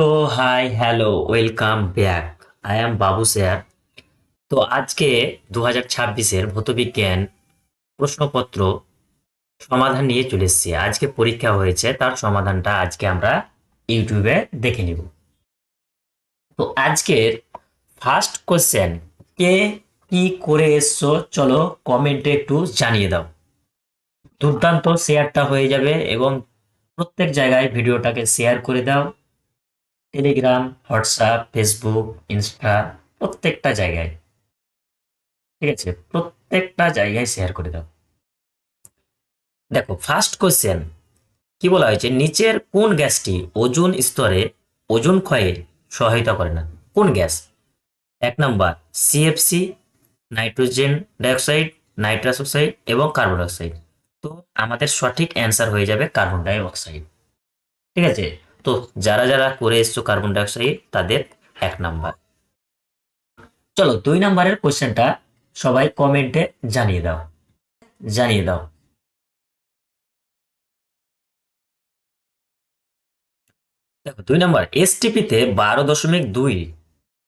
তো hi hello welcome back I am Babu sir তো আজকে দু হাজার ছাব্বিশের ভৌতবিজ্ঞান প্রশ্নপত্র সমাধান নিয়ে চলে এসেছি। আজকে পরীক্ষা হয়েছে, তার সমাধানটা আজকে আমরা ইউটিউবে দেখে নিব। তো আজকের ফার্স্ট কোশ্চেন কে কি করে এসছো? চলো কমেন্টে একটু জানিয়ে দাও। দুর্দান্ত শেয়ারটা হয়ে যাবে এবং প্রত্যেক জায়গায় ভিডিওটাকে শেয়ার করে দাও। টেলিগ্রাম হোয়াটসঅ্যাপ ফেসবুক ইনস্টা প্রত্যেকটা জায়গায়। ঠিক আছে? প্রত্যেকটা জায়গায় শেয়ার করে দাও। দেখো ফার্স্ট কোশ্চেন কি বলা হয়েছে? নিচের কোন গ্যাসটি ওজন স্তরে ওজন ক্ষয়ে সহায়তা করে না? কোন গ্যাস? এক number CFC nitrogen dioxide, nitrous oxide এবং কার্বন ডাইঅক্সাইড তো আমাদের সঠিক অ্যান্সার হয়ে যাবে কার্বন ডাই অক্সাইড ঠিক আছে? তো যারা যারা করে এসছো কার্বন ডাইঅক্সাইড তাদের এক নাম্বার চলো দুই নাম্বারের কোশ্চেনটা সবাই কমেন্টে জানিয়ে দাও। জানিয়ে দাও। দেখো, দুই নাম্বার এসটিপিতে বারো দশমিক দুই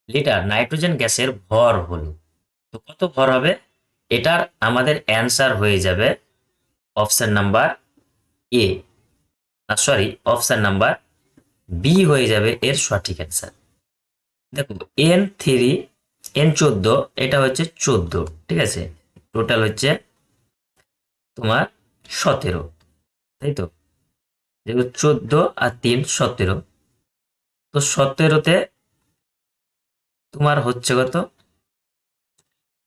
লিটার নাইট্রোজেন গ্যাসের ভর হলো। তো কত ভর হবে? এটার আমাদের অ্যান্সার হয়ে যাবে option number A sorry option number B হয়ে যাবে এর সঠিক অ্যান্সার দেখো এন থ্রি এন চোদ্দ, এটা হচ্ছে চোদ্দ, ঠিক আছে? টোটাল হচ্ছে তোমার সতেরো, তাই তো? যেগুলো চোদ্দ আর তিন সতেরো, তো সতেরোতে তোমার হচ্ছে কত?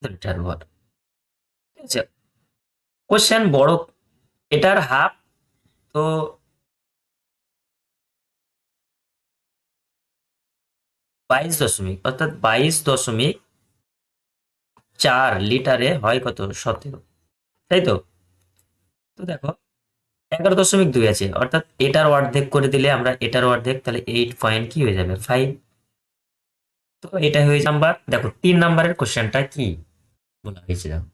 লিটার ভর ঠিক আছে? কোশ্চেন বড়, এটার হাফ তো বাইশ দশমিক, অর্থাৎ বাইশ দশমিক চার লিটারে হয় কত? সতেরো। তাই তো? তো দেখো, এগারো দশমিক দুই আছে, অর্থাৎ এটার অর্ধেক করে দিলে আমরা এটার অর্ধেক, তাহলে এইট পয়েন্ট কি হয়ে যাবে? ফাইভ। তো এটা হয়ে নাম্বার, দেখো, তিন নাম্বারের কোশ্চেনটা কি? বলা হয়েছে, দেখো।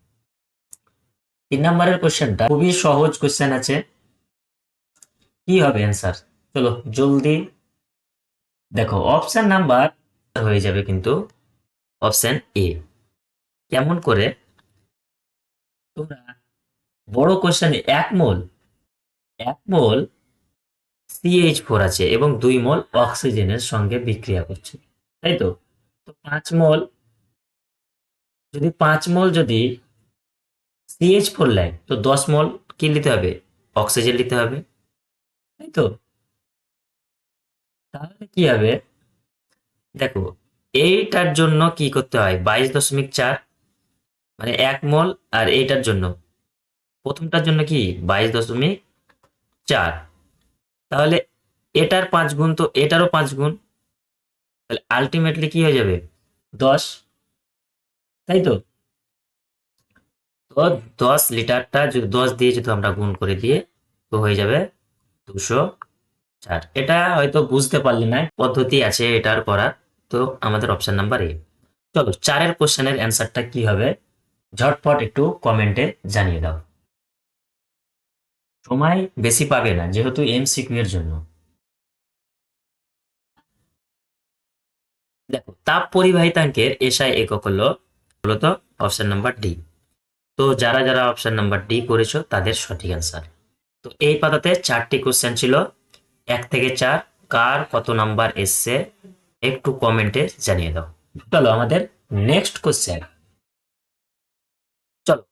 তিন নাম্বারের কোশ্চেনটা, খুবই সহজ কোশ্চেন আছে। কি হবে অ্যান্সার? চলো, জলদি। দেখো, অপশন নাম্বার হয়ে যাবে কিন্তু অপশন এ কেমন করে? তোমরা বড় কোশ্চেনে এক মোল এক মোল সিএইচ ফোর আছে এবং দুই মোল অক্সিজেনের সঙ্গে বিক্রিয়া করছে, তাই তো? পাঁচ মোল, যদি পাঁচ মোল যদি সিএইচ ফোর নেয় তো দশ মোল কি নিতে হবে? অক্সিজেন নিতে হবে, তাই তো? তাহলে কি হবে? দেখো, এইটার জন্য কি করতে হয়? বাইশ দশমিক চার মানে এক মল আর এইটার জন্য। প্রথমটার জন্য কি? বাইশ দশমিক চার। তাহলে এটার পাঁচ গুণ তো এটারও পাঁচ গুণ। তাহলে আলটিমেটলি কি হয়ে যাবে? দশ। তাই তো? তো দশ লিটারটা যদি দশ দিয়ে যদি আমরা গুণ করে দিয়ে, তো হয়ে যাবে দুশো চার। এটা হয়তো বুঝতে পারলে না পদ্ধতি আছে এটার করার। তো আমাদের অপশন নাম্বার এ চলো, চারের কোশ্চেনের অ্যান্সারটা কি হবে? ঝটপট একটু কমেন্টে জানিয়ে দাও। সময় বেশি পাবে না, যেহেতু এমসিকিউ এর জন্য। দেখো, তাপ পরিবাহিতাঙ্কের এসআই একক হলো মূলত অপশন নাম্বার ডি তো যারা যারা অপশন নাম্বার ডি করেছ, তাদের সঠিক অ্যান্সার তো এই পাতাতে চারটি কোশ্চেন ছিল। এক থেকে চার, কার কত নাম্বার এসছে? একটু কমেন্টে জানিয়ে দাও। চলো আমাদের নেক্সট কোশ্চেন চলো।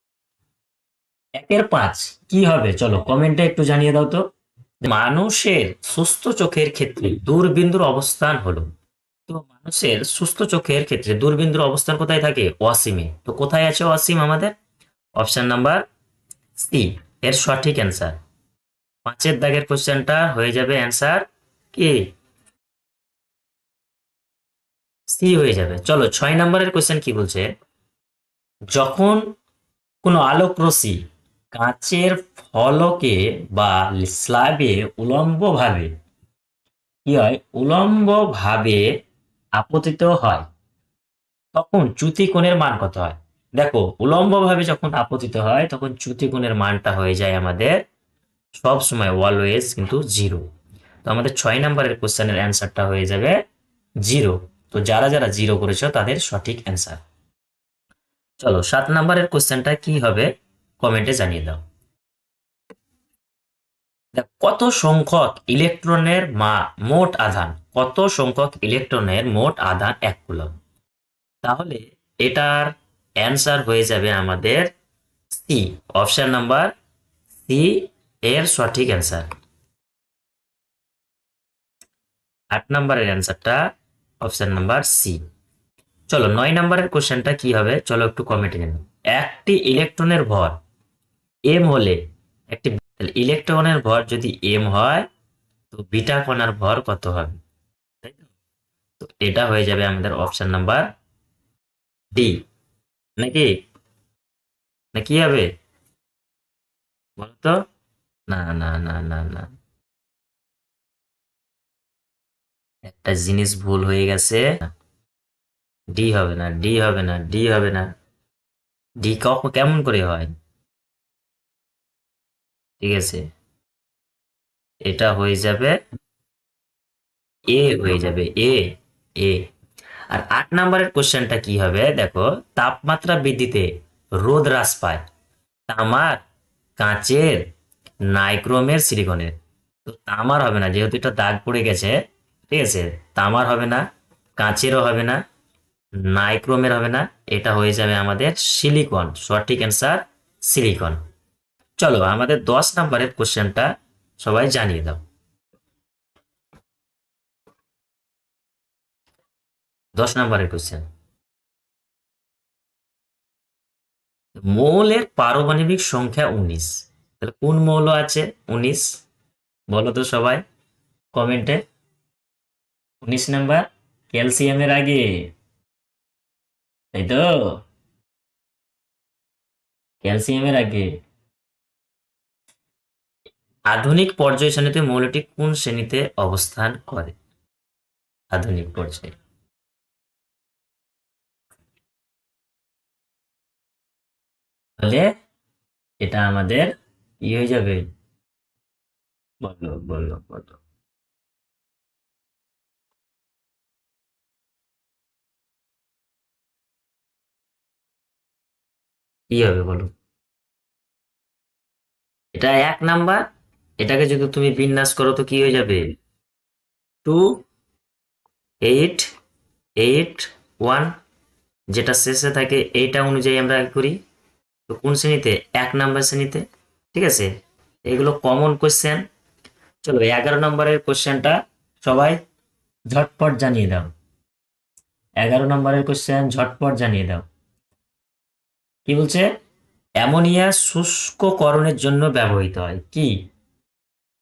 একের পাঁচ, কি হবে? চলো কমেন্টে একটু জানিয়ে দাও তো। মানুষের সুস্থ চোখের ক্ষেত্রে দূরবিন্দুর অবস্থান হলো। তো মানুষের সুস্থ চোখের ক্ষেত্রে দূরবিন্দুর অবস্থান কোথায় থাকে? অসীমে। তো কোথায় আছে অসীম আমাদের? অপশন নাম্বার সি এর সঠিক অ্যান্সার পাঁচের দাগের কোশ্চেনটা হয়ে যাবে অ্যান্সার কি সি হয়ে যাবে। চলো, ছয় নম্বরের কোয়েশ্চেন কি বলছে? যখন কোনো আলোক রশ্মি কাঁচের ফলকে বা স্ল্যাবে উলম্বভাবে কি হয়? উলম্বভাবে আপতিত হয়, তখন চ্যুতি কোণের মান কত হয়? দেখো, উলম্বভাবে যখন আপতিত হয়, তখন চ্যুতি কোণের মানটা হয়ে যায় আমাদের সব সময় অলওয়েজ কিন্তু জিরো তো আমাদের ছয় নম্বরের কোশ্চেনের অ্যান্সারটা হয়ে যাবে জিরো তো যারা যারা জিরো করেছ, তাদের সঠিক অ্যান্সার চলো, সাত নাম্বারের কোশ্চেনটা কি হবে? কমেন্টে জানিয়ে দাও। কত সংখ্যক ইলেকট্রনের মা, মোট আধান, কত সংখ্যক ইলেকট্রনের মোট আধান এক কুলম তাহলে এটার অ্যান্সার হয়ে যাবে আমাদের সি অপশন নাম্বার সি এর সঠিক অ্যান্সার আট নাম্বারের অ্যান্সারটা অপশন নাম্বার সি। চলো, নয় নাম্বারের কোশ্চেনটা কি হবে? চলো একটু কমেন্টে জানো একটি ইলেকট্রনের ভর এম হলে একটি ইলেকট্রনের ভর যদি এম হয়, তো বিটা কণার ভর কত হবে? তাই? তো? এটা হয়ে যাবে আমাদের অপশন নাম্বার ডি নাকি? না কি হবে? বলতো না না না না না। একটা জিনিস ভুল হয়ে গেছে। ডি হবে না ডি হবে না ডি হবে না। ডি কেমন করে হয়? ঠিক আছে। এটা হয়ে যাবে এ হয়ে যাবে এ এ আর আট নম্বরের কোশ্চেনটা কি হবে? দেখো, তাপমাত্রা বৃদ্ধিতে রোদ হ্রাস পায়। তামার কাঁচের নাইক্রোমের সিলিকনের। তো তামার হবে না, যেহেতু এটা দাগ পড়ে গেছে ঠিক আছে, তামার হবে না, কাঁচেরও হবে না, নাইক্রোমের হবে না, এটা হয়ে যাবে আমাদের সিলিকন সঠিক অ্যান্সার সিলিকন চলো আমাদের দশ নম্বরের কোশ্চেনটা সবাই জানিয়ে দাও। দশ নম্বরের কোশ্চেন মৌলের পারমাণবিক সংখ্যা উনিশ। তাহলে কোন মৌল আছে উনিশ? বলো তো সবাই কমেন্টে উনিশ নাম্বার, ক্যালসিয়ামের আগে। তাই তো? ক্যালসিয়ামের আগে। আধুনিক পর্যায় শ্রেণীতে মৌলটি কোন শ্রেণীতে অবস্থান করে? আধুনিক পর্যায়ে। তাহলে এটা আমাদের কি হয়ে যাবে? বলো বলো বলো। কি হবে বলো? এটা এক নাম্বার, এটাকে যদি তুমি বিন্যাস করো তো কি হয়ে যাবে? টু এইট এইট ওয়ান যেটা শেষে থাকে এইটা অনুযায়ী আমরা করি? তো কোন শ্রেণীতে? এক নাম্বার শ্রেণীতে, ঠিক আছে? এগুলো কমন কোশ্চেন চলো, এগারো নম্বরের কোশ্চেনটা সবাই ঝটপট জানিয়ে দাও। এগারো নম্বরের কোশ্চেন ঝটপট জানিয়ে দাও। কি বলছে? অ্যামোনিয়া শুষ্ককরণের জন্য ব্যবহৃত হয়। কি?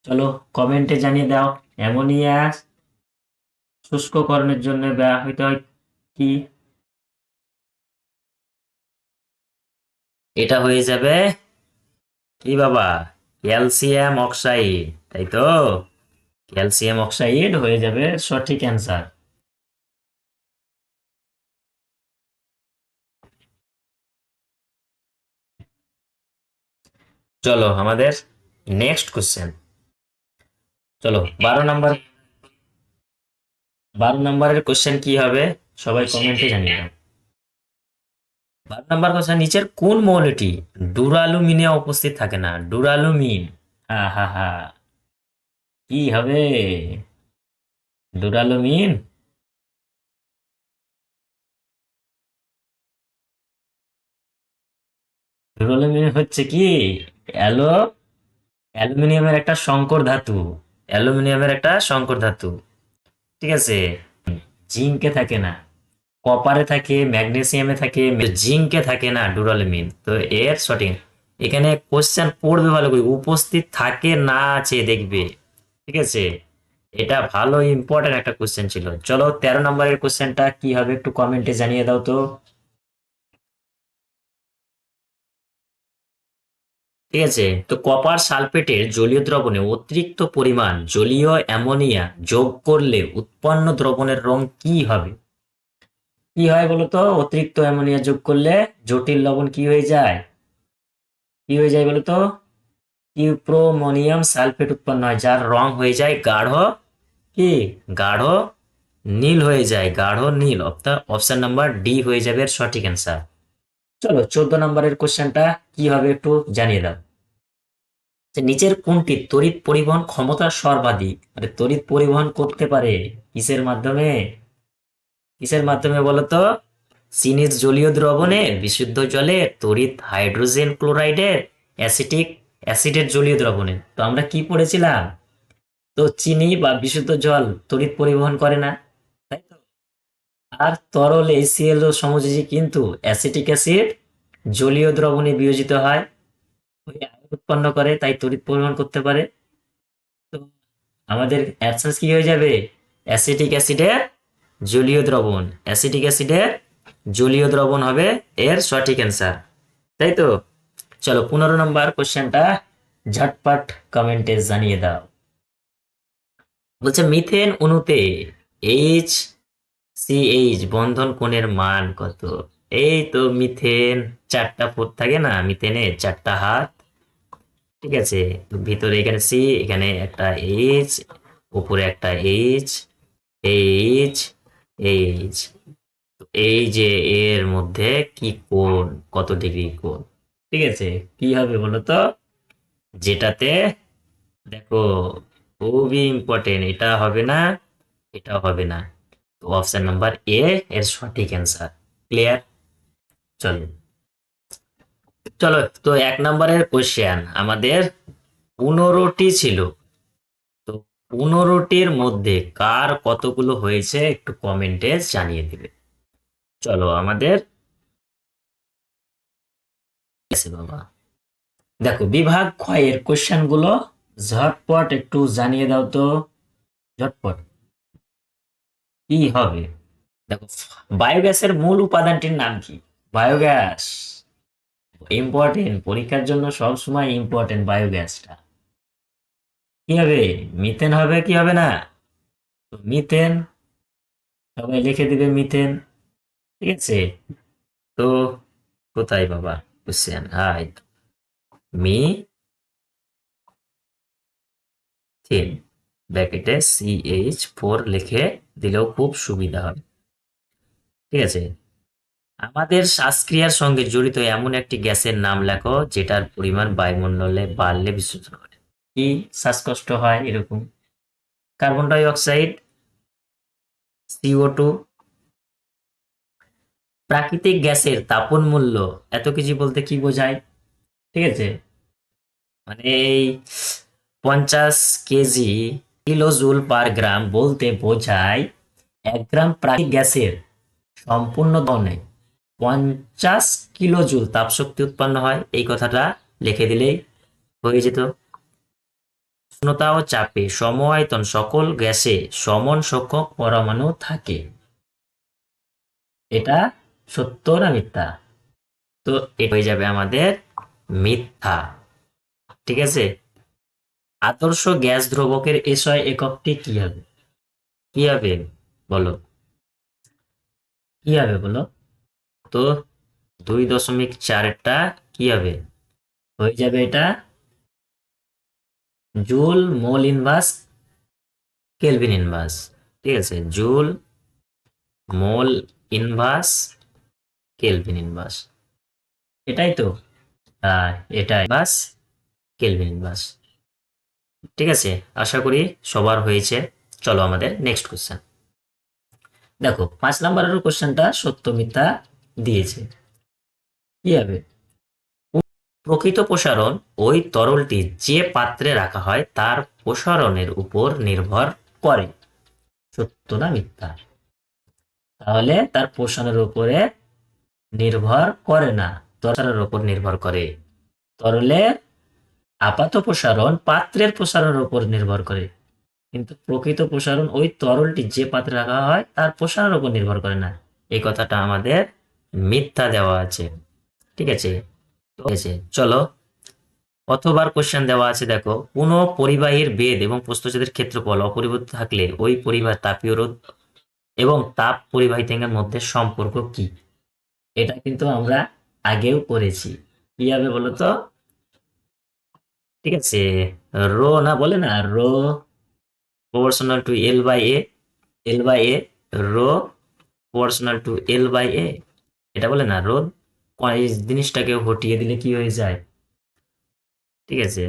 চলো কমেন্টে জানিয়ে দাও। অ্যামোনিয়া শুষ্ককরণের জন্য ব্যবহৃত হয় কি? এটা হয়ে যাবে কি বাবা? ক্যালসিয়াম অক্সাইড, তাই তো? ক্যালসিয়াম অক্সাইড হয়ে যাবে সঠিক অ্যান্সার চলো আমাদের নেক্সট কোশ্চেন চলো, বারো নাম্বার বারো নাম্বারের কোশ্চেন কি হবে? সবাই কমেন্টে জানিয়ে দাও। বারো নাম্বার কোশ্চেন নিচের কোন মৌলটি ডুরালুমিনে উপস্থিত থাকে না? ডুরালুমিন। হা হা হা কি হবে? ডুরালুমিন? ডুরালুমিন হচ্ছে কি? অ্যালো, অ্যালুমিনিয়ামের একটা সংকর ধাতু। অ্যালুমিনিয়ামের একটা সংকর ধাতু। ঠিক আছে? জিঙ্কে থাকে না। কপারে থাকে, ম্যাগনেসিয়ামে থাকে, জিঙ্কে থাকে না ডুরালুমিন। তো এর সঠিক। এখানে কোশ্চেন পড়বে ভালো করে। উপস্থিত থাকে না আছে, দেখবে। ঠিক আছে? এটা ভালো ইম্পর্টেন্ট একটা কোশ্চেন ছিল। চলো, তেরো নম্বরের কোশ্চেনটা কি হবে একটু কমেন্টে জানিয়ে দাও তো। ঠিক আছে? তো কপার সালফেটের জলীয় দ্রবণে অতিরিক্ত পরিমাণ জলীয় অ্যামোনিয়া যোগ করলে উৎপন্ন দ্রবণের রং কি হবে? কি হয় বলতো? অতিরিক্ত অ্যামোনিয়া যোগ করলে জটিল লবণ কি হয়ে যায়? কি হয়ে যায় বলতো? ইউপ্রোমোনিয়াম সালফেট উৎপন্ন হয়, যার রং হয়ে যায় গাঢ় কি? গাঢ় নীল হয়ে যায়, গাঢ় নীল। অর্থাৎ অপশন নাম্বার ডি হয়ে যাবে এর সঠিক অ্যান্সার। চলো চোদ্দ নম্বরের কোশ্চেনটা কি হবে একটু জানিয়ে দাও। যে নিচের কোনটি তড়িৎ পরিবহন ক্ষমতা সর্বাধিক? মানে তড়িৎ পরিবহন করতে পারে কিসের মাধ্যমে? কিসের মাধ্যমে বলতো? চিনির জলীয় দ্রবণে বিশুদ্ধ জলে তড়িৎ হাইড্রোজেন ক্লোরাইডের অ্যাসিটিক, অ্যাসিডের জলীয় দ্রবণে। তো আমরা কি পড়েছিলাম? তো চিনি বা বিশুদ্ধ জল তড়িৎ পরিবহন করে না। আর তরল HCl ও সমযোজী কিন্তু অ্যাসিটিক অ্যাসিড, জলীয় দ্রবণে বিয়োজিত হয় উৎপন্ন করে, তাই তড়িৎ পরিবহন করতে পারে। তো আমাদের অ্যাবসেন্স কি হয়ে যাবে? অ্যাসিটিক অ্যাসিডের জলীয় দ্রবণ। অ্যাসিটিক অ্যাসিডের জলীয় দ্রবণ হবে এর সঠিক অ্যান্সার। তাই তো? চলো পনেরো নম্বর কোশ্চেনটা ঝটপট কমেন্টে জানিয়ে দাও। বলছে, মিথেন অণুতে এইচ সিএইচ বন্ধন কোণের মান কত? এই তো মিথেন, চারটা ফোর থাকে না মিথেনের চারটা হাত। ঠিক আছে, ভিতরে এখানে সি এখানে একটা এইচ উপরে একটা এইচ এইচ এইচ এই যে এর মধ্যে কি কোণ? কত ডিগ্রি কোণ? ঠিক আছে, কি হবে বলো তো? যেটাতে, দেখো, খুবই ইম্পর্টেন্ট এটা হবে না এটা হবে না। অপশন নাম্বার এ এর সঠিক অ্যান্সার ক্লিয়ার চলো চলো, তো এক নম্বরের কোশ্চেন আমাদের পনেরোটি ছিল। তো পনেরোটির মধ্যে কার কতগুলো হয়েছে একটু কমেন্টে জানিয়ে দিবে। চলো, আমাদের বাবা। দেখো, বিভাগ ক্ষয়ের কোশ্চেনগুলো ঝটপট একটু জানিয়ে দাও তো। ঝটপট। কি হবে? দেখো বায়োগ্যাসের মূল উপাদানটির নাম কি? বায়োগ্যাস ইম্পর্টেন্ট পরীক্ষার জন্য সব সময় ইম্পর্টেন্ট বায়োগ্যাসটা কি হবে? মিথেন হবে, কি হবে না? তো মিথেন সবাই লিখে দিবে মিথেন ঠিক আছে? তো কোথায় বাবা? কোশ্চেন হাই মি ব্র্যাকেটে সিএইচ ফোর লিখে দিলেও খুব সুবিধা হবে। ঠিক আছে? আমাদের শ্বাসক্রিয়ার সঙ্গে জড়িত এমন একটি গ্যাসের নাম লেখো, যেটার পরিমাণ বায়ুমণ্ডলে বাড়লে বিসর্জন করে। কি শ্বাসকষ্ট হয় এরকম? Carbon die oxide CO two প্রাকৃতিক গ্যাসের তাপন মূল্য এত কিছু বলতে কি বোঝায়? ঠিক আছে? মানে এই পঞ্চাশ kg kilo joule per gram বলতে বোঝায় এক গ্রাম প্রাকৃতিক গ্যাসের সম্পূর্ণ দহনে পঞ্চাশ কিলো জুল তাপশক্তি উৎপন্ন হয়, এই কথাটা লিখে দিলেই হয়ে যেত। উষ্ণতা ও চাপে সম আয়তন সকল গ্যাসে সমান সংখ্যক পরমাণু থাকে। এটা সত্য না মিথ্যা? তো এটা হয়ে যাবে আমাদের মিথ্যা। ঠিক আছে? আদর্শ গ্যাস দ্রবকের এসয় এককটি কি হবে? কি হবে বলো? কি হবে বলো? তো দুই দশমিক চারটা কি হবে? হয়ে যাবে এটা joule mole inverse kelvin inverse. ঠিক আছে, joule mole inverse kelvin inverse. এটাই তো? এটাই বাস কেলভিন ইনভার্স। ঠিক আছে? আশা করি সবার হয়েছে। চলো আমাদের নেক্সট কোশ্চেন দেখো, পাঁচ নাম্বারের কোশ্চেনটা সত্য মিথ্যা দিয়েছে। কি হবে? প্রকৃত প্রসারণ ওই তরলটি যে পাত্রে রাখা হয় তার প্রসারণের উপর নির্ভর করে। সত্য না মিথ্যা? তাহলে তার প্রসারণের উপরে নির্ভর করে না। তরলের উপর নির্ভর করে। তরলের আপাত প্রসারণ পাত্রের প্রসারণের উপর নির্ভর করে। কিন্তু প্রকৃত প্রসারণ ওই তরলটি যে পাত্রে রাখা হয়, তার প্রসারণের উপর নির্ভর করে না। এই কথাটা আমাদের মিথ্যা দেওয়া আছে। ঠিক আছে? ঠিক আছে, চলো। অথবার কোশ্চেন দেওয়া আছে দেখো। কোন পরিবাহীর বেদ এবং প্রস্থচ্ছেদের ক্ষেত্রফল অপরিবর্তিত থাকলে ওই পরিবাহ তাপীয় রোধ এবং তাপ পরিবাহিতাঙ্গের মধ্যে সম্পর্ক কি? এটা কিন্তু আমরা আগেও করেছি। কি হবে বলো তো ঠিক আছে। রো না বলে না, rho proportional to L by A L by A rho proportional to L by A এটা বলে না, রো এই জিনিসটাকে হটিয়ে দিলে কি হয়ে যায়? ঠিক আছে।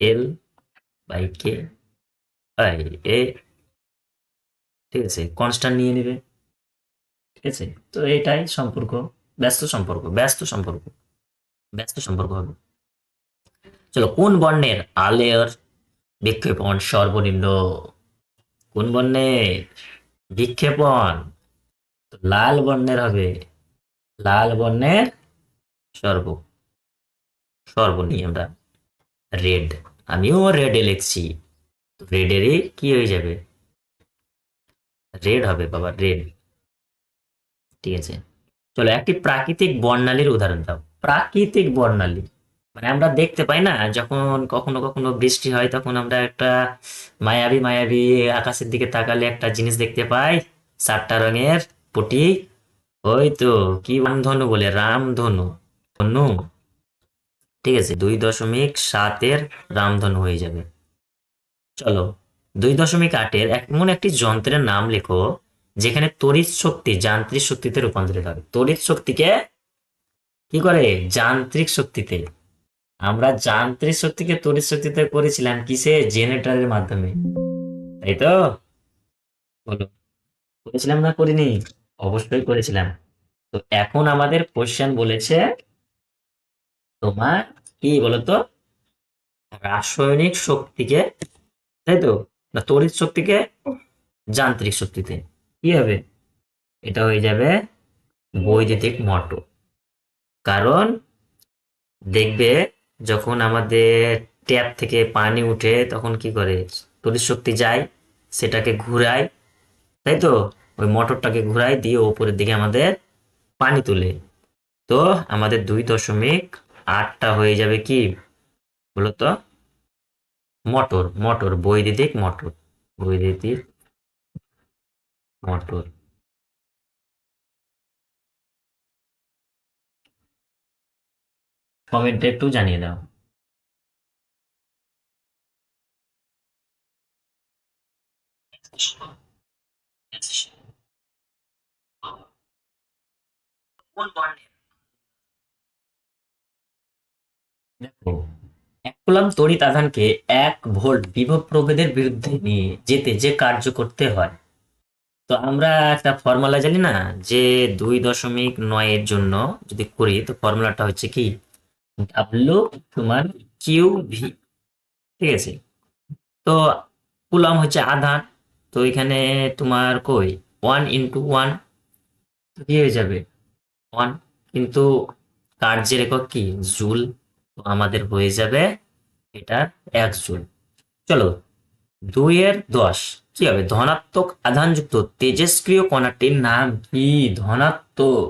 এল বাই কে বাই এ ঠিক আছে কনস্ট্যান্ট নিয়ে নেবে। ঠিক আছে, তো এটাই সম্পর্ক, ব্যস্ত সম্পর্ক ব্যস্ত সম্পর্ক ব্যস্ত সম্পর্ক হবে। চলো, কোন বর্ণের আলের বিক্ষেপণ সর্বনিম্ন? কোন বর্ণের বিক্ষেপণ? লাল বর্ণের হবে। লাল বর্ণের সর্ব, সর্বনিম্ন আমরা রেড, আমিও রেডে লিখছি। রেডেরই কি হয়ে যাবে? রেড হবে, বাবা, রেড। ঠিক আছে। চলো, একটি প্রাকৃতিক বর্ণালীর উদাহরণ দাও। প্রাকৃতিক বর্ণালী। মানে আমরা দেখতে পাই না, যখন কখনো কখনো বৃষ্টি হয় তখন আমরা একটা মায়াবী মায়াবী আকাশের দিকে তাকালে একটা জিনিস দেখতে পাই চারটা রঙের পটি। ওই তো, কি রামধনু বলে, রামধনু। ধনু। ঠিক আছে, দুই দশমিক সাতের রামধনু হয়ে যাবে। চলো, দুই দশমিক আটের এমন একটি যন্ত্রের নাম লেখো, যেখানে তড়িৎ শক্তি যান্ত্রিক শক্তিতে রূপান্তরিত হবে। তড়িৎ শক্তিকে কি করে? যান্ত্রিক শক্তিতে। আমরা যান্ত্রিক শক্তিকে তড়িৎ শক্তিতে করেছিলাম কিসে? জেনারেটরের মাধ্যমে। তাই তো? বলো। করেছিলাম না করিনি? অবশ্যই করেছিলাম। তো এখন আমাদের কোশ্চেন বলেছে, তোমার কি বলতো? রাসায়নিক শক্তিকে, তাই তো? না, তড়িৎ শক্তিকে যান্ত্রিক শক্তিতে। কি হবে? এটা হয়ে যাবে বৈদ্যুতিক মোটর। কারণ দেখবে যখন আমাদের ট্যাপ থেকে পানি উঠে তখন কি করে? তড়িৎ শক্তি যায়, সেটাকে ঘুরায়, তাই তো? ওই মোটরটাকে ঘুরায় দিয়ে ওপরের দিকে আমাদের পানি তুলে। তো আমাদের দুই দশমিক আটটা হয়ে যাবে কি? বলতো? মোটর মোটর, বৈদ্যুতিক মোটর বৈদ্যুতিক মোটর। কমেন্টে একটু জানিয়ে দাও। দেখো এক কুলাম তড়িৎ আধানকে এক ভোল্ট বিভব প্রভেদের বিরুদ্ধে নিয়ে যেতে যে কার্য করতে হয়। তো আমরা একটা ফর্মুলা জানি না যে দুই দশমিক নয়ের জন্য যদি করি, তো ফর্মুলাটা হচ্ছে কি? ডাব্লু সমান কিউ ভি ঠিক আছে? তো কুলাম হচ্ছে আধান তো এখানে তোমার কই? ওয়ান ইন্টু ওয়ান কি হয়ে যাবে? ওয়ান কিন্তু কার্যের একক কি? জুল তো আমাদের হয়ে যাবে এটা এক জুল চলো, দুইয়ের দশ। কি হবে? ধনাত্মক আধানযুক্ত তেজস্ক্রিয় কণাটির নাম কি? ধনাত্মক।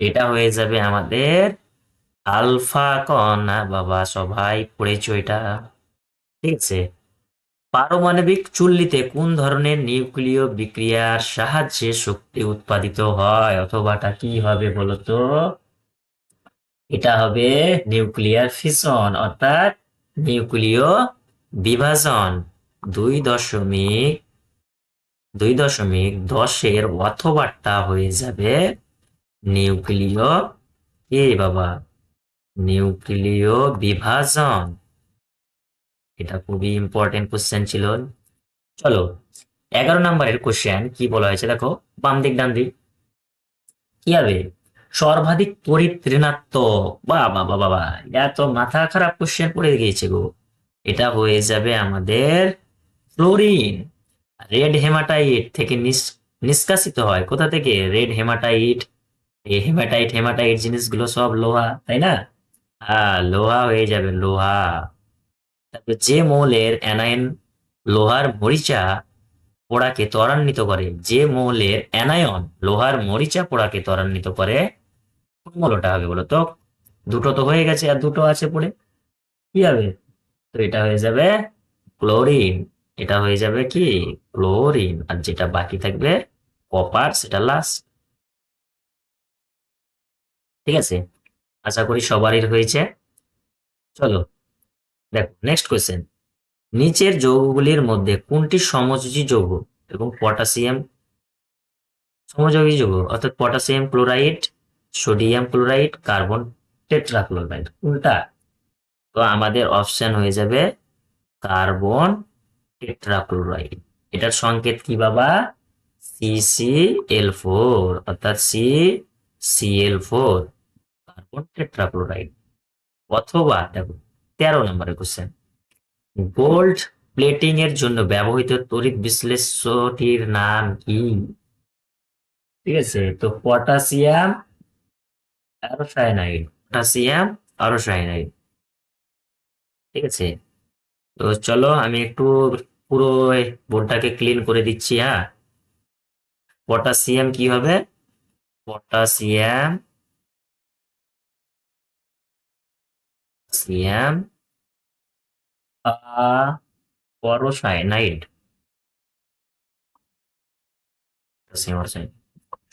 এটা হয়ে যাবে আমাদের আলফা কণা বাবা, সবাই পড়েছো এটা। ঠিক আছে। পারমাণবিক চুল্লিতে কোন ধরনের নিউক্লিয় বিক্রিয়ার সাহায্যে শক্তি উৎপাদিত হয়? অথবাটা কি হবে বলতো? এটা হবে নিউক্লিয়ার ফিশন অর্থাৎ নিউক্লিয় বিভাজন। দুই দশমিক দুই দশমিক দশের অথবাটা হয়ে যাবে নিউক্লিয় কে বাবা? নিউক্লিয় বিভাজন। এটা খুবই ইম্পর্টেন্ট কোশ্চেন ছিল। চলো, এগারো নম্বরের কোশ্চেন কি বলা হয়েছে দেখো বাম দিক ডান দিক কি হবে? সর্বাধিক তড়িৎ ঋণাত্মক বাবা বাবা বাবা এত মাথা খারাপ কোশ্চেন পড়ে গিয়েছে গো। এটা হয়ে যাবে আমাদের ফ্লোরিন রেড হেমাটাইট থেকে নিষ্কাশিত হয়। কোথা থেকে? রেড হেমাটাইট এই হেমাটাইট হেমাটাইট জিনিসগুলো সব লোহা, তাই না? হ্যাঁ লোহা হয়ে যাবে, লোহা। তারপর যে মৌলের অ্যানায়ন লোহার মরিচা পোড়াকে ত্বরান্বিত করে, যে মৌলের অ্যানায়ন লোহার মরিচা পোড়াকে ত্বরান্বিত করে কোন মৌলটা হবে বলো তো দুটো তো হয়ে গেছে আর দুটো আছে পড়ে। কি হবে? তো এটা হয়ে যাবে ক্লোরিন, এটা হয়ে যাবে কি? ক্লোরিন, আর যেটা বাকি থাকবে কপার, সেটা লাস্ট ঠিক আছে? আশা করি সবারই হয়েছে। চলো, দেখো নেক্সট কোয়েশ্চেন নিচের যৌগগুলির মধ্যে কোনটি সমযোজী যৌগ এবং পটাশিয়াম? সমযোজী যৌগ, অর্থাৎ potassium chloride, sodium chloride, carbon tetrachloride কোনটা তো আমাদের অপশন হয়ে যাবে কার্বন টেট্রাক্লোরাইড। এটার সংকেত কি বাবা? সি সি এল ফোর অর্থাৎ C CL four carbon tetrachloride অথবা দেখো, তেরো নম্বরের কোশ্চেন গোল্ড প্লেটিং এর জন্য ব্যবহৃত তড়িৎ বিশ্লেষ্যটির নাম কি? ঠিক আছে, তো পটাশিয়াম অ্যারোসায়ানাইড পটাশিয়াম অ্যারোসায়ানাইড ঠিক আছে, তো চলো আমি একটু পুরো বোর্ডটাকে ক্লিন করে দিচ্ছি হ্যাঁ? পটাশিয়াম কি হবে? পটাশিয়াম পটাশিয়াম পরোসায়ানাইড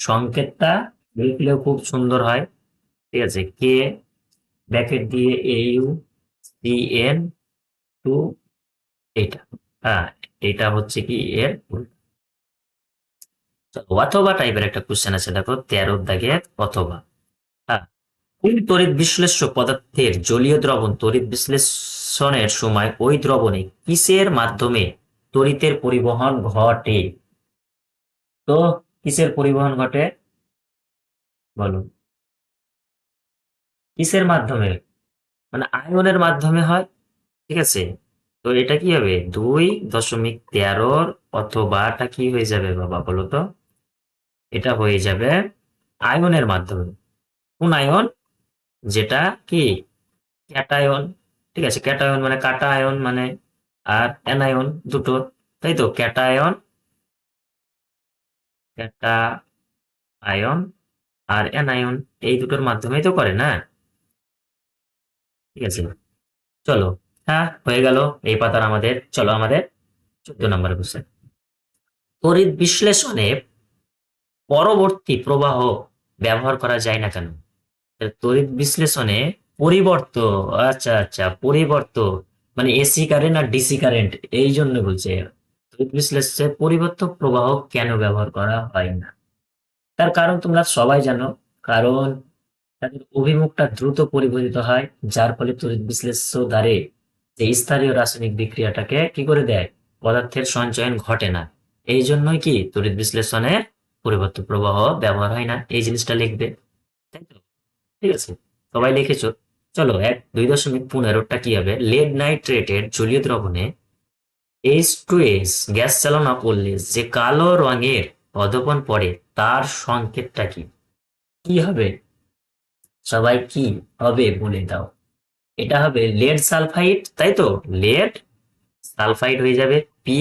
সংকেতটা লিখলেও খুব সুন্দর হয়। ঠিক আছে কে ব্র্যাকেট দিয়ে A U C N two এটা হ্যাঁ এটা হচ্ছে কি এর অথবা টাইপের একটা কোশ্চেন আছে, দেখো, তেরো দাগে অথবা। কোন তড়িৎ বিশ্লেষ্য পদার্থের জলীয় দ্রবণ তড়িৎ বিশ্লেষণের সময় ওই দ্রবণে কিসের মাধ্যমে তড়িতের পরিবহন ঘটে? তো কিসের পরিবহন ঘটে? বলো কিসের মাধ্যমে? মানে আয়নের মাধ্যমে হয়, ঠিক আছে? তো এটা কি হবে? দুই দশমিক তেরোর অথবাটা কি হয়ে যাবে বাবা, বলো তো? এটা হয়ে যাবে আয়নের মাধ্যমে। কোন আয়ন? যেটা কি? ক্যাটায়ন, ঠিক আছে? ক্যাটায়ন মানে কাটা আয়ন মানে আর অ্যানায়ন দুটো, তাই তো? ক্যাটায়ন ক্যাটা আয়ন আর অ্যানায়ন, এই দুটোর মাধ্যমেই তো করে, না? ঠিক আছে। চলো হ্যাঁ হয়ে গেল। এই পাতার আমাদের, চলো আমাদের চোদ্দ নম্বর কোশ্চেন তড়িৎ বিশ্লেষণে পরবর্তী প্রবাহ ব্যবহার করা যায় না কেন? তড়িৎ বিশ্লেষণে পরিবর্ত আচ্ছা আচ্ছা পরিবর্ত মানে এসি কারেন্ট আর ডিসি কারেন্ট, এই জন্য বলছে। তড়িৎ বিশ্লেষণে পরিবর্তক প্রবাহ কেন ব্যবহার করা হয় না? তার কারণ তোমরা সবাই জানো, কারণ তাদের অভিমুখটা দ্রুত পরিবর্তিত হয়, যার ফলে তড়িৎ বিশ্লেষ্য দ্বারে যে স্থানীয় রাসায়নিক বিক্রিয়াটাকে কি করে দেয়? পদার্থের সঞ্চয়ন ঘটে না। এই জন্যই কি তড়িৎ বিশ্লেষণে পরিবর্তন প্রবাহ ব্যবহার হয় না? এই জিনিসটা লিখবে। তাই তো? ঠিক আছে? সবাই লিখেছো? চলো, এক, দুই দশমিক পনেরোটা কি হবে? লেড নাইট্রেটের জলীয় দ্রবণে এইচ টু এইচ গ্যাস চালনা করলে যে কালো রঙের অধপন পড়ে, তার সংকেতটা কি? কি হবে? সবাই কি হবে বলে দাও। এটা হবে লেড সালফাইড তাই তো? লেড সালফাইড হয়ে যাবে পি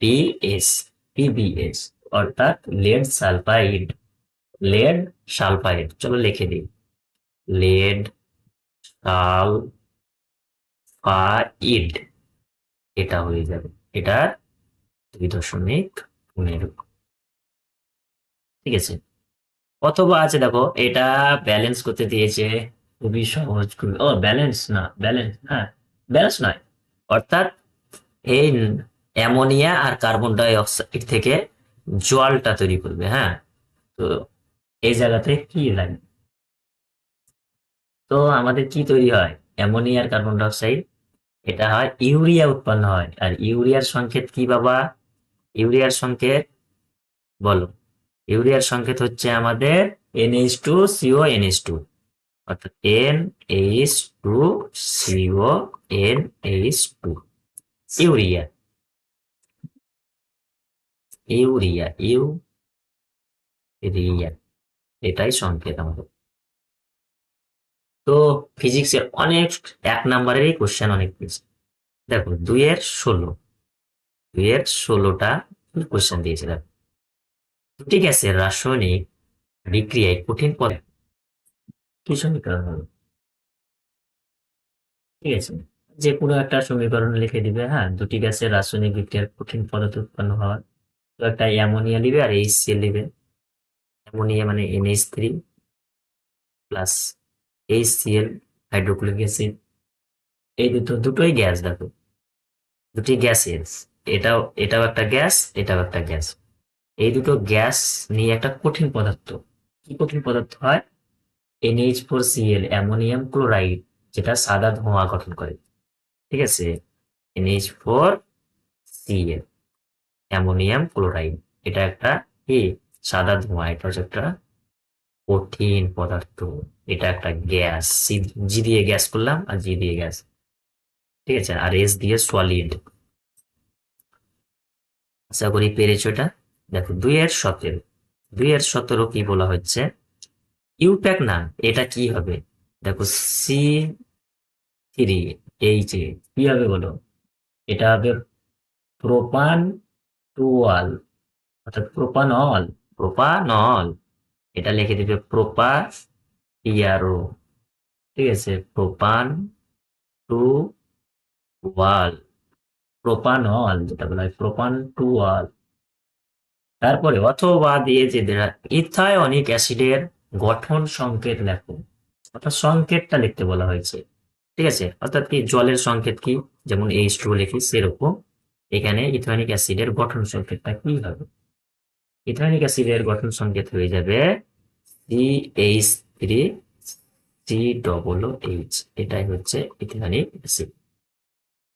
বিএস পিবিএস অর্থাৎ লেড সালফাইড লেড সালফাইড চলো লিখে দিই লেড সালফাইড এটা হয়ে যাবে। এটা দুই দশমিক পনেরো। ঠিক আছে। অথবা আছে দেখো, এটা ব্যালেন্স করতে দিয়েছে। খুবই সহজ খুবই ও ব্যালেন্স না ব্যালেন্স হ্যাঁ ব্যালেন্স নয়। অর্থাৎ এই অ্যামোনিয়া আর কার্বন ডাই অক্সাইড থেকে জলটা তৈরি করবে হ্যাঁ। তো এই জায়গাতে কি লাগে তো আমাদের কি তৈরি হয়? অ্যামোনিয়া আর কার্বন ডাই অক্সাইড এটা হয় ইউরিয়া উৎপন্ন হয়। আর ইউরিয়ার সংকেত কি বাবা? ইউরিয়ার সংকেত বলো। ইউরিয়ার সংকেত হচ্ছে আমাদের NH two CO NH two অর্থাৎ N H two CO N H two urea. Urea. Urea এটাই সংকেত আমাদের। তো ফিজিক্সের অনেক, এক নাম্বারেরই কোশ্চেন অনেক পেয়েছে দেখো, দুইয়ের ষোলো। দুইয়ের ষোলোটা কোশ্চেন দিয়েছে দেখো, দুটি গ্যাসের রাসায়নিক বিক্রিয়ায় কঠিন পদ কি সমীকরণ হবে? ঠিক আছে, যে কোনো একটা সমীকরণ লিখে দিবে হ্যাঁ? দুটি গ্যাসের রাসায়নিক বিক্রিয়ার কঠিন পদার্থ উৎপন্ন হওয়ার। একটা অ্যামোনিয়া নিবে আর এইচ সি নিবে অ্যামোনিয়া মানে NH three plus H C L hydrochloric acid এই দুটো, দুটোই গ্যাস দেখো। দুটি গ্যাসের এটাও এটাও একটা গ্যাস এটাও একটা গ্যাস এই দুটো গ্যাস নিয়ে একটা কঠিন পদার্থ। কি কঠিন পদার্থ হয়? NH four CL ammonium chloride, যেটা সাদা ধোঁয়া গঠন করে। ঠিক আছে? NH four CL ammonium chloride. এটা একটা কি সাদা ধোঁয়া এটা হচ্ছে একটা কঠিন পদার্থ। এটা একটা গ্যাস। জি দিয়ে গ্যাস করলাম আর জি দিয়ে গ্যাস। ঠিক আছে? আর এস দিয়ে সলিড আশা করি পেরেছ এটা। দেখো দুইয়ের সতেরো। দুইয়ের সতেরো কি বলা হচ্ছে? ইউপ্যাক না, এটা কি হবে? দেখো সি থ্রি এইচ এ কি হবে বলো? এটা হবে প্রোপান টুয়াল অর্থাৎ প্রোপানল প্রোপানল। এটা লিখে দিবে প্রোপা ইয়ারো ঠিক আছে, প্রোপান টু ওয়াল। প্রোপানল, যেটা বলা হয় প্রোপান টু ওয়াল। তারপরে অথবা দিয়ে যে ইথায়নিক অ্যাসিডের গঠন সংকেত লেখো। অর্থাৎ সংকেতটা লিখতে বলা হয়েছে। ঠিক আছে, অর্থাৎ কি, জলের সংকেত কি? যেমন এইচ টু লিখি সেরকম। এখানে ইথায়নিক অ্যাসিডের গঠন সংকেতটা কি হবে? ইথায়নিক অ্যাসিডের গঠন সংকেত হয়ে যাবে H three C double H এটাই হচ্ছে ইথায়নিক অ্যাসিড।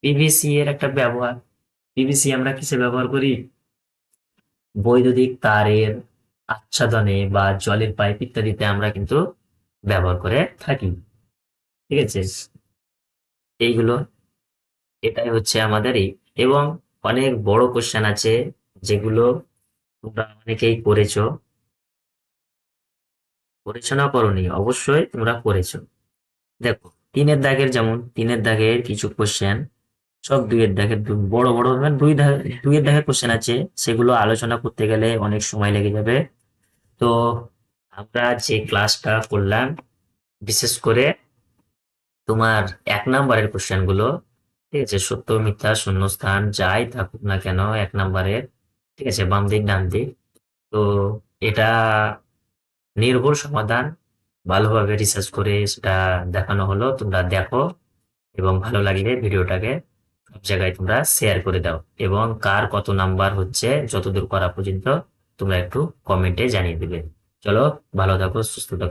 পিভিসি এর একটা ব্যবহার। পিভিসি আমরা কিসে ব্যবহার করি? বৈদ্যুতিক তারের আচ্ছাদনে বা জলের পাইপ ইত্যাদিতে আমরা কিন্তু ব্যবহার করে থাকি। ঠিক আছে? এইগুলো, এটাই হচ্ছে আমাদের এই। এবং অনেক বড় কোশ্চেন আছে যেগুলো তোমরা অনেকেই করেছ। করেছ না করনি, অবশ্যই তোমরা করেছ। দেখো, তিনের দাগের যেমন, তিনের দাগের কিছু কোশ্চেন সব দুইয়ের দাগের বড় বড় মানে দুই দাগ দুইয়ের দাগের কোশ্চেন আছে, সেগুলো আলোচনা করতে গেলে অনেক সময় লেগে যাবে। তো আমরা যে ক্লাসটা করলাম, বিশেষ করে তোমার এক নাম্বারের কোশ্চেনগুলো, ঠিক আছে, সত্য, মিথ্যা শূন্যস্থান যাই থাকুক না কেন, এক নাম্বারের ঠিক আছে, বাম দিক, ডান দিক। তো এটা নির্ভুল সমাধান। ভালোভাবে রিসার্চ করে সেটা দেখানো হলো, তোমরা দেখো এবং ভালো লাগলে ভিডিওটাকে সব জায়গায় তোমরা শেয়ার করে দাও এবং কার কত নাম্বার হচ্ছে, যতদূর করা পর্যন্ত তোমরা একটু কমেন্টে জানিয়ে দেবে। চলো, ভালো থাকো, সুস্থ থাকো।